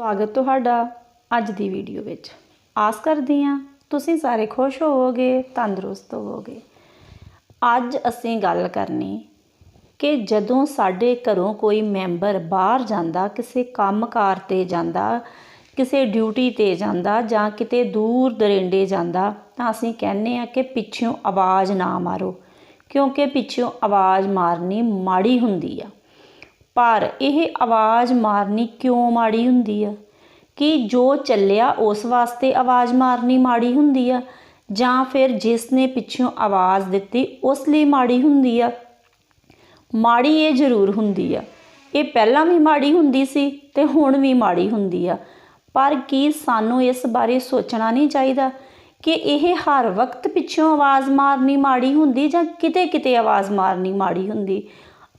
ਸਵਾਗਤ ਤੁਹਾਡਾ ਅੱਜ ਦੀ ਵੀਡੀਓ ਵਿੱਚ। ਆਸ ਕਰਦੀ ਹਾਂ ਤੁਸੀਂ ਸਾਰੇ ਖੁਸ਼ ਹੋਵੋਗੇ, ਤੰਦਰੁਸਤ ਹੋਵੋਗੇ। ਅੱਜ ਅਸੀਂ ਗੱਲ ਕਰਨੀ ਕਿ ਜਦੋਂ ਸਾਡੇ ਘਰੋਂ ਕੋਈ ਮੈਂਬਰ ਬਾਹਰ ਜਾਂਦਾ, ਕਿਸੇ ਕੰਮਕਾਰ ਤੇ ਜਾਂਦਾ, ਕਿਸੇ ਡਿਊਟੀ ਤੇ ਜਾਂਦਾ ਜਾਂ ਕਿਤੇ ਦੂਰ ਦਰਿੰਡੇ ਜਾਂਦਾ, ਤਾਂ ਅਸੀਂ ਕਹਿੰਦੇ ਆ ਕਿ ਪਿੱਛੋਂ ਆਵਾਜ਼ ਨਾ ਮਾਰੋ। ਕਿਉਂਕਿ ਪਿੱਛੋਂ ਆਵਾਜ਼ ਮਾਰਨੀ ਮਾੜੀ ਹੁੰਦੀ ਆ। ਪਰ ਇਹ ਆਵਾਜ਼ ਮਾਰਨੀ ਕਿਉਂ ਮਾੜੀ ਹੁੰਦੀ ਆ? ਕਿ ਜੋ ਚੱਲਿਆ ਉਸ ਵਾਸਤੇ ਆਵਾਜ਼ ਮਾਰਨੀ ਮਾੜੀ ਹੁੰਦੀ ਆ? ਜਾਂ ਫਿਰ ਜਿਸ ਨੇ ਪਿੱਛੋਂ ਆਵਾਜ਼ ਦਿੱਤੀ ਉਸ ਲਈ ਮਾੜੀ ਹੁੰਦੀ ਆ? ਮਾੜੀ ਇਹ ਜ਼ਰੂਰ ਹੁੰਦੀ ਆ। ਇਹ ਪਹਿਲਾਂ ਵੀ ਮਾੜੀ ਹੁੰਦੀ ਸੀ ਤੇ ਹੁਣ ਵੀ ਮਾੜੀ ਹੁੰਦੀ ਆ। ਪਰ ਕੀ ਸਾਨੂੰ ਇਸ ਬਾਰੇ ਸੋਚਣਾ ਨਹੀਂ ਚਾਹੀਦਾ ਕਿ ਇਹ ਹਰ ਵਕਤ ਪਿੱਛੋਂ ਆਵਾਜ਼ ਮਾਰਨੀ ਮਾੜੀ ਹੁੰਦੀ ਜਾਂ ਕਿਤੇ ਕਿਤੇ ਆਵਾਜ਼ ਮਾਰਨੀ ਮਾੜੀ ਹੁੰਦੀ?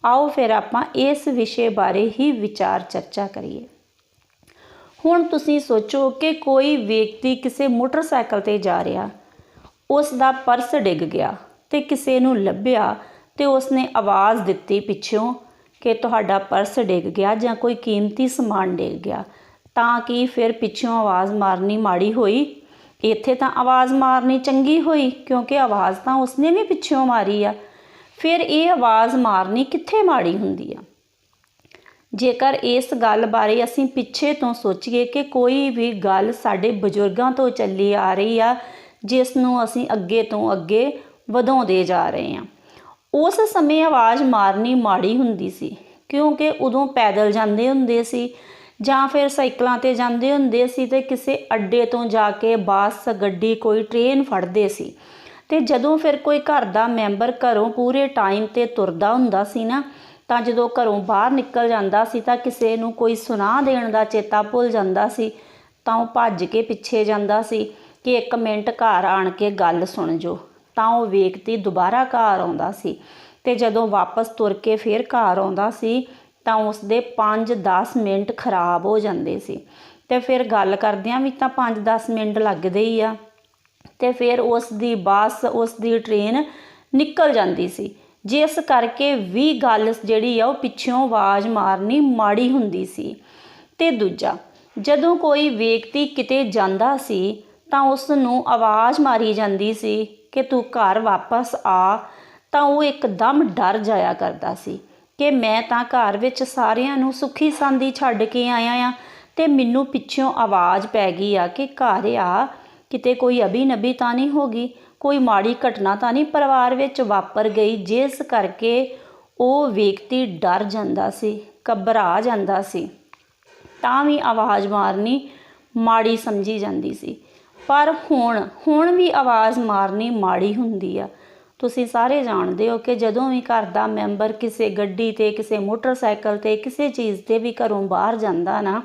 ਆਓ ਫਿਰ ਆਪਾਂ ਇਸ ਵਿਸ਼ੇ ਬਾਰੇ ਹੀ ਵਿਚਾਰ ਚਰਚਾ ਕਰੀਏ। ਹੁਣ ਤੁਸੀਂ ਸੋਚੋ ਕਿ ਕੋਈ ਵਿਅਕਤੀ ਕਿਸੇ ਮੋਟਰਸਾਈਕਲ ਤੇ ਜਾ ਰਿਹਾ, ਉਸ ਦਾ ਪਰਸ ਡਿੱਗ ਗਿਆ ਤੇ ਕਿਸੇ ਨੂੰ ਲੱਭਿਆ ਤੇ ਉਸਨੇ ਆਵਾਜ਼ ਦਿੱਤੀ ਪਿੱਛੋਂ ਕਿ ਤੁਹਾਡਾ ਪਰਸ ਡਿੱਗ ਗਿਆ ਜਾਂ ਕੋਈ ਕੀਮਤੀ ਸਮਾਨ ਡਿੱਗ ਗਿਆ। ਤਾਂ ਕਿ ਫਿਰ ਪਿੱਛੋਂ ਆਵਾਜ਼ ਮਾਰਨੀ ਮਾੜੀ ਹੋਈ। ਇੱਥੇ ਤਾਂ ਆਵਾਜ਼ ਮਾਰਨੀ ਚੰਗੀ ਹੋਈ ਕਿਉਂਕਿ ਆਵਾਜ਼ ਤਾਂ ਉਸਨੇ ਵੀ ਪਿੱਛੋਂ ਮਾਰੀ ਆ। ਫਿਰ ਇਹ ਆਵਾਜ਼ ਮਾਰਨੀ ਕਿੱਥੇ ਮਾੜੀ ਹੁੰਦੀ ਆ? ਜੇਕਰ ਇਸ ਗੱਲ ਬਾਰੇ ਅਸੀਂ ਪਿੱਛੇ ਤੋਂ ਸੋਚੀਏ ਕਿ ਕੋਈ ਵੀ ਗੱਲ ਸਾਡੇ ਬਜ਼ੁਰਗਾਂ ਤੋਂ ਚੱਲੀ ਆ ਰਹੀ ਆ, ਜਿਸ ਨੂੰ ਅਸੀਂ ਅੱਗੇ ਤੋਂ ਅੱਗੇ ਵਧਾਉਂਦੇ ਜਾ ਰਹੇ ਹਾਂ ਉਸ ਸਮੇਂ ਆਵਾਜ਼ ਮਾਰਨੀ ਮਾੜੀ ਹੁੰਦੀ ਸੀ, ਕਿਉਂਕਿ ਉਦੋਂ ਪੈਦਲ ਜਾਂਦੇ ਹੁੰਦੇ ਸੀ ਜਾਂ ਫਿਰ ਸਾਈਕਲਾਂ ਤੇ ਜਾਂਦੇ ਹੁੰਦੇ ਸੀ ਤੇ ਕਿਸੇ ਅੱਡੇ ਤੋਂ ਜਾ ਕੇ ਬੱਸ, ਗੱਡੀ, ਕੋਈ ਟ੍ਰੇਨ ਫੜਦੇ ਸੀ। ਤੇ ਜਦੋਂ ਫਿਰ ਕੋਈ ਘਰ ਦਾ ਮੈਂਬਰ ਘਰੋਂ ਪੂਰੇ ਟਾਈਮ ਤੇ ਤੁਰਦਾ ਹੁੰਦਾ ਸੀ ਨਾ, ਤਾਂ ਜਦੋਂ ਘਰੋਂ ਬਾਹਰ ਨਿਕਲ ਜਾਂਦਾ ਸੀ ਤਾਂ ਕਿਸੇ ਨੂੰ ਕੋਈ ਸੁਨਾਹ ਦੇਣ ਦਾ ਚੇਤਾ ਭੁੱਲ ਜਾਂਦਾ ਸੀ, ਤਾਂ ਉਹ ਭੱਜ ਕੇ ਪਿੱਛੇ ਜਾਂਦਾ ਸੀ ਕਿ ਇੱਕ ਮਿੰਟ ਘਰ ਆਣ ਕੇ ਗੱਲ ਸੁਣ ਜੋ। ਤਾਂ ਉਹ ਵੇਖਤੀ ਦੁਬਾਰਾ ਘਰ ਆਉਂਦਾ ਸੀ ਤੇ ਜਦੋਂ ਵਾਪਸ ਤੁਰ ਕੇ ਫਿਰ ਘਰ ਆਉਂਦਾ ਸੀ, ਤਾਂ ਉਸ ਦੇ 5-10 ਮਿੰਟ ਖਰਾਬ ਹੋ ਜਾਂਦੇ ਸੀ। ਤੇ ਫਿਰ ਗੱਲ ਕਰਦਿਆਂ ਵੀ ਤਾਂ 5-10 ਮਿੰਟ ਲੱਗਦੇ ਹੀ ਆ। ਤੇ ਫਿਰ ਉਸ ਦੀ ਬੱਸ, ਉਸ ਦੀ ਟ੍ਰੇਨ ਨਿਕਲ ਜਾਂਦੀ ਸੀ। ਜਿਸ ਕਰਕੇ ਵੀ ਗੱਲ ਜਿਹੜੀ ਆ ਉਹ ਪਿੱਛੋਂ ਆਵਾਜ਼ ਮਾਰਨੀ ਮਾੜੀ ਹੁੰਦੀ ਸੀ। ਤੇ ਦੂਜਾ, ਜਦੋਂ ਕੋਈ ਵਿਅਕਤੀ ਕਿਤੇ ਜਾਂਦਾ ਸੀ ਤਾਂ ਉਸ ਨੂੰ ਆਵਾਜ਼ ਮਾਰੀ ਜਾਂਦੀ ਸੀ ਕਿ ਤੂੰ ਘਰ ਵਾਪਸ ਆ, ਤਾਂ ਉਹ ਇੱਕਦਮ ਡਰ ਜਾਇਆ ਕਰਦਾ ਸੀ ਕਿ ਮੈਂ ਤਾਂ ਘਰ ਵਿੱਚ ਸਾਰਿਆਂ ਨੂੰ ਸੁਖੀ ਸੰਦੀ ਛੱਡ ਕੇ ਆਇਆ ਆ ਤੇ ਮੈਨੂੰ ਪਿੱਛੋਂ ਆਵਾਜ਼ ਪੈ ਗਈ ਆ ਕਿ ਘਰ ਆ ਕਿਤੇ ਕੋਈ ਅਭੀ ਨਬੀ ਤਾਂ ਨਹੀਂ ਹੋ ਗਈ ਕੋਈ ਮਾੜੀ ਘਟਨਾ ਤਾਂ ਨਹੀਂ ਪਰਿਵਾਰ ਵਿੱਚ ਵਾਪਰ ਗਈ, ਜਿਸ ਕਰਕੇ ਉਹ ਵਿਅਕਤੀ ਡਰ ਜਾਂਦਾ ਸੀ, ਘਬਰਾ ਜਾਂਦਾ ਸੀ। ਤਾਂ ਵੀ ਆਵਾਜ਼ ਮਾਰਨੀ ਮਾੜੀ ਸਮਝੀ ਜਾਂਦੀ ਸੀ। ਪਰ ਹੁਣ ਹੁਣ ਵੀ ਆਵਾਜ਼ ਮਾਰਨੀ ਮਾੜੀ ਹੁੰਦੀ ਆ। ਤੁਸੀਂ ਸਾਰੇ ਜਾਣਦੇ ਹੋ ਕਿ ਜਦੋਂ ਵੀ ਘਰ ਦਾ ਮੈਂਬਰ ਕਿਸੇ ਗੱਡੀ ਤੇ, ਕਿਸੇ ਮੋਟਰਸਾਈਕਲ ਤੇ, ਕਿਸੇ ਚੀਜ਼ ਤੇ ਵੀ ਘਰੋਂ ਬਾਹਰ ਜਾਂਦਾ ਨਾ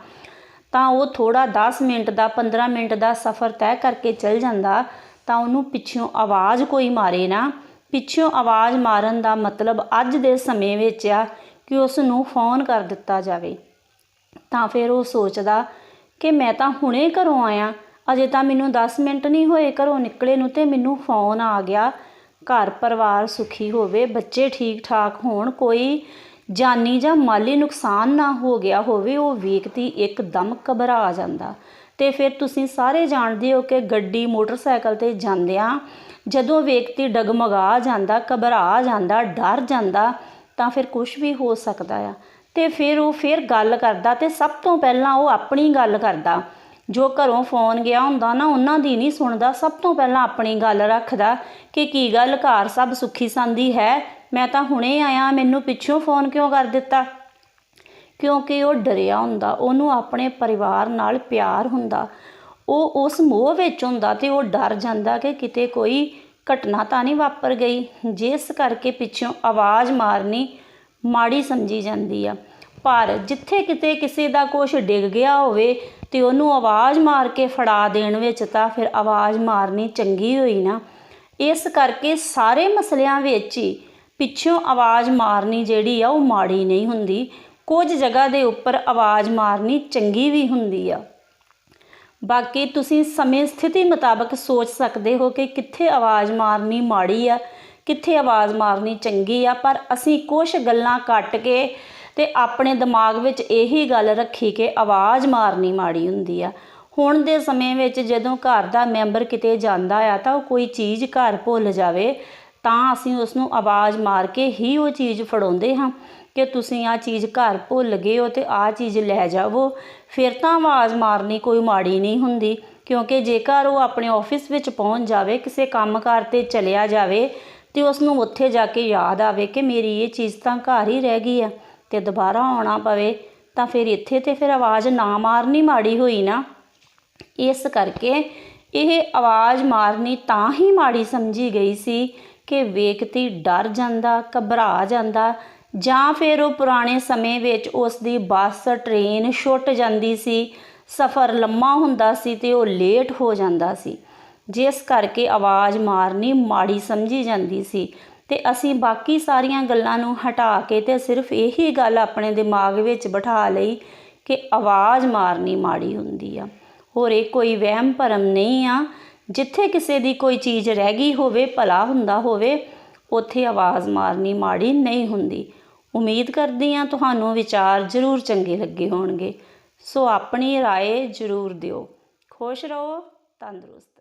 ਤਾਂ ਉਹ ਥੋੜਾ 10 ਮਿੰਟ ਦਾ 15 ਮਿੰਟ ਦਾ ਸਫ਼ਰ ਤੈਅ ਕਰਕੇ ਚੱਲ ਜਾਂਦਾ ਤਾਂ ਉਹਨੂੰ ਪਿੱਛੋਂ ਆਵਾਜ਼ ਕੋਈ ਮਾਰੇ ਨਾ। ਪਿੱਛੋਂ ਆਵਾਜ਼ ਮਾਰਨ ਦਾ ਮਤਲਬ ਅੱਜ ਦੇ ਸਮੇਂ ਵਿੱਚ ਆ ਕਿ ਉਸ ਨੂੰ ਫੋਨ ਕਰ ਦਿੱਤਾ ਜਾਵੇ। ਤਾਂ ਫਿਰ ਉਹ ਸੋਚਦਾ ਕਿ ਮੈਂ ਤਾਂ ਹੁਣੇ ਘਰੋਂ ਆਇਆ, ਅਜੇ ਤਾਂ ਮੈਨੂੰ 10 ਮਿੰਟ ਨਹੀਂ ਹੋਏ ਘਰੋਂ ਨਿਕਲੇ ਨੂੰ ਤੇ ਮੈਨੂੰ ਫੋਨ ਆ ਗਿਆ। ਘਰ ਪਰਿਵਾਰ ਸੁਖੀ ਹੋਵੇ, ਬੱਚੇ ਠੀਕ ਠਾਕ ਹੋਣ, ਕੋਈ ਜਾਨੀ ਜਾਂ ਮਾਲੀ ਨੁਕਸਾਨ ਨਾ ਹੋ ਗਿਆ ਹੋਵੇ, ਉਹ ਵਿਅਕਤੀ ਇੱਕਦਮ ਘਬਰਾ ਜਾਂਦਾ। ਤੇ ਫਿਰ ਤੁਸੀਂ ਸਾਰੇ ਜਾਣਦੇ ਹੋ ਕਿ ਗੱਡੀ, ਮੋਟਰਸਾਈਕਲ ਤੇ ਜਾਂਦਿਆਂ ਜਦੋਂ ਵਿਅਕਤੀ ਡਗਮਗਾ ਜਾਂਦਾ, ਘਬਰਾ ਜਾਂਦਾ, ਡਰ ਜਾਂਦਾ, ਤਾਂ ਫਿਰ ਕੁਝ ਵੀ ਹੋ ਸਕਦਾ ਆ। ਤੇ ਫਿਰ ਉਹ ਫਿਰ ਗੱਲ ਕਰਦਾ ਤੇ ਸਭ ਤੋਂ ਪਹਿਲਾਂ ਉਹ ਆਪਣੀ ਗੱਲ ਕਰਦਾ। ਜੋ ਘਰੋਂ ਫੋਨ ਗਿਆ ਹੁੰਦਾ ਨਾ, ਉਹਨਾਂ ਦੀ ਨਹੀਂ ਸੁਣਦਾ। ਸਭ ਤੋਂ ਪਹਿਲਾਂ ਆਪਣੀ ਗੱਲ ਰੱਖਦਾ ਕਿ ਕੀ ਗੱਲ, ਘਰ ਸਭ ਸੁਖੀ ਸੰਦੀ ਹੈ? ਮੈਂ ਤਾਂ ਹੁਣੇ ਆਇਆ, ਮੈਨੂੰ ਪਿੱਛੋਂ ਫੋਨ ਕਿਉਂ ਕਰ ਦਿੱਤਾ? ਕਿਉਂਕਿ ਉਹ ਡਰਿਆ ਹੁੰਦਾ, ਉਹਨੂੰ ਆਪਣੇ ਪਰਿਵਾਰ ਨਾਲ ਪਿਆਰ ਹੁੰਦਾ। ਉਹ ਉਸ ਮੋਹ ਵਿੱਚ ਹੁੰਦਾ ਤੇ ਉਹ ਡਰ ਜਾਂਦਾ ਕਿ ਕਿਤੇ ਕੋਈ ਘਟਨਾ ਤਾਂ ਨਹੀਂ ਵਾਪਰ ਗਈ। ਜਿਸ ਕਰਕੇ ਪਿੱਛੋਂ ਆਵਾਜ਼ ਮਾਰਨੀ ਮਾੜੀ ਸਮਝੀ ਜਾਂਦੀ ਆ। ਪਰ ਜਿੱਥੇ ਕਿਤੇ ਕਿਸੇ ਦਾ ਕੁਝ ਡਿੱਗ ਗਿਆ ਹੋਵੇ ਤੇ ਉਹਨੂੰ ਆਵਾਜ਼ ਮਾਰ ਕੇ ਫੜਾ ਦੇਣ ਵਿੱਚ ਤਾਂ ਫਿਰ ਆਵਾਜ਼ ਮਾਰਨੀ ਚੰਗੀ ਹੋਈ ਨਾ। ਇਸ ਕਰਕੇ ਸਾਰੇ ਮਸਲਿਆਂ ਵਿੱਚ ਹੀ ਪਿੱਛੋਂ ਆਵਾਜ਼ ਮਾਰਨੀ ਜਿਹੜੀ ਆ ਉਹ ਮਾੜੀ ਨਹੀਂ ਹੁੰਦੀ। ਕੁਝ ਜਗ੍ਹਾ ਦੇ ਉੱਪਰ ਆਵਾਜ਼ ਮਾਰਨੀ ਚੰਗੀ ਵੀ ਹੁੰਦੀ ਆ। ਬਾਕੀ ਤੁਸੀਂ ਸਮੇਂ ਸਥਿਤੀ ਮੁਤਾਬਕ ਸੋਚ ਸਕਦੇ ਹੋ ਕਿ ਕਿੱਥੇ ਆਵਾਜ਼ ਮਾਰਨੀ ਮਾੜੀ ਆ, ਕਿੱਥੇ ਆਵਾਜ਼ ਮਾਰਨੀ ਚੰਗੀ ਆ, ਪਰ ਅਸੀਂ ਕੁਝ ਗੱਲਾਂ ਕੱਟ ਕੇ ਤੇ ਆਪਣੇ ਦਿਮਾਗ ਵਿੱਚ ਇਹੀ ਗੱਲ ਰੱਖੀ ਕਿ ਆਵਾਜ਼ ਮਾਰਨੀ ਮਾੜੀ ਹੁੰਦੀ ਆ। ਹੁਣ ਦੇ ਸਮੇਂ ਵਿੱਚ ਜਦੋਂ ਘਰ ਦਾ ਮੈਂਬਰ ਕਿਤੇ ਜਾਂਦਾ ਆ ਤਾਂ ਉਹ ਕੋਈ ਚੀਜ਼ ਘਰ ਭੁੱਲ ਜਾਵੇ ਤਾਂ ਅਸੀਂ ਉਸ ਨੂੰ ਆਵਾਜ਼ ਮਾਰ ਕੇ ਹੀ ਉਹ ਚੀਜ਼ ਫੜਾਉਂਦੇ ਹਾਂ ਕਿ ਤੁਸੀਂ ਆ ਚੀਜ਼ ਘਰ ਭੁੱਲ ਗਏ ਹੋ ਤੇ ਆ ਚੀਜ਼ ਲੈ ਜਾਵੋ। ਫਿਰ ਤਾਂ ਆਵਾਜ਼ ਮਾਰਨੀ ਕੋਈ ਮਾੜੀ ਨਹੀਂ ਹੁੰਦੀ, ਕਿਉਂਕਿ ਜੇਕਰ ਉਹ ਆਪਣੇ ਆਫਿਸ ਵਿੱਚ ਪਹੁੰਚ ਜਾਵੇ, ਕਿਸੇ ਕੰਮਕਾਰ ਤੇ ਚਲਿਆ ਜਾਵੇ ਤੇ ਉਸ ਨੂੰ ਉੱਥੇ ਜਾ ਕੇ ਯਾਦ ਆਵੇ ਕਿ ਮੇਰੀ ਇਹ ਚੀਜ਼ ਤਾਂ ਘਰ ਹੀ ਰਹਿ ਗਈ ਆ ਤੇ ਦੁਬਾਰਾ ਆਉਣਾ ਪਵੇ, ਤਾਂ ਫਿਰ ਇੱਥੇ ਤੇ ਫਿਰ ਆਵਾਜ਼ ਨਾ ਮਾਰਨੀ ਮਾੜੀ ਹੋਈ ਨਾ। ਇਸ ਕਰਕੇ ਇਹ ਆਵਾਜ਼ ਮਾਰਨੀ ਤਾਂ ਹੀ ਮਾੜੀ ਸਮਝੀ ਗਈ ਸੀ ਕਿ ਵਿਅਕਤੀ ਡਰ ਜਾਂਦਾ, ਘਬਰਾ ਜਾਂਦਾ ਜਾਂ ਫਿਰ ਉਹ ਪੁਰਾਣੇ ਸਮੇਂ ਵਿੱਚ ਉਸ ਦੀ ਬੱਸ, ਟ੍ਰੇਨ ਛੁੱਟ ਜਾਂਦੀ ਸੀ, ਸਫ਼ਰ ਲੰਮਾ ਹੁੰਦਾ ਸੀ ਤੇ ਉਹ ਲੇਟ ਹੋ ਜਾਂਦਾ ਸੀ। ਜਿਸ ਕਰਕੇ ਆਵਾਜ਼ ਮਾਰਨੀ ਮਾੜੀ ਸਮਝੀ ਜਾਂਦੀ ਸੀ ਤੇ ਅਸੀਂ ਬਾਕੀ ਸਾਰੀਆਂ ਗੱਲਾਂ ਨੂੰ ਹਟਾ ਕੇ ਤੇ ਸਿਰਫ ਇਹੀ ਗੱਲ ਆਪਣੇ ਦਿਮਾਗ ਵਿੱਚ ਬਿਠਾ ਲਈ ਕਿ ਆਵਾਜ਼ ਮਾਰਨੀ ਮਾੜੀ ਹੁੰਦੀ ਆ। ਹੋਰ ਇਹ ਕੋਈ ਵਹਿਮ ਭਰਮ ਨਹੀਂ ਆ ਜਿੱਥੇ ਕਿਸੇ ਦੀ ਕੋਈ ਚੀਜ਼ ਰਹਿ ਗਈ ਹੋਵੇ ਭਲਾ ਹੁੰਦਾ ਹੋਵੇ ਉੱਥੇ ਆਵਾਜ਼ ਮਾਰਨੀ ਮਾੜੀ ਨਹੀਂ ਹੁੰਦੀ ਉਮੀਦ ਕਰਦੀ ਆ ਤੁਹਾਨੂੰ ਵਿਚਾਰ ਜ਼ਰੂਰ ਚੰਗੇ ਲੱਗੇ ਹੋਣਗੇ ਸੋ ਆਪਣੀ رائے ਜ਼ਰੂਰ ਦਿਓ ਖੁਸ਼ ਰਹੋ ਤੰਦਰੁਸਤ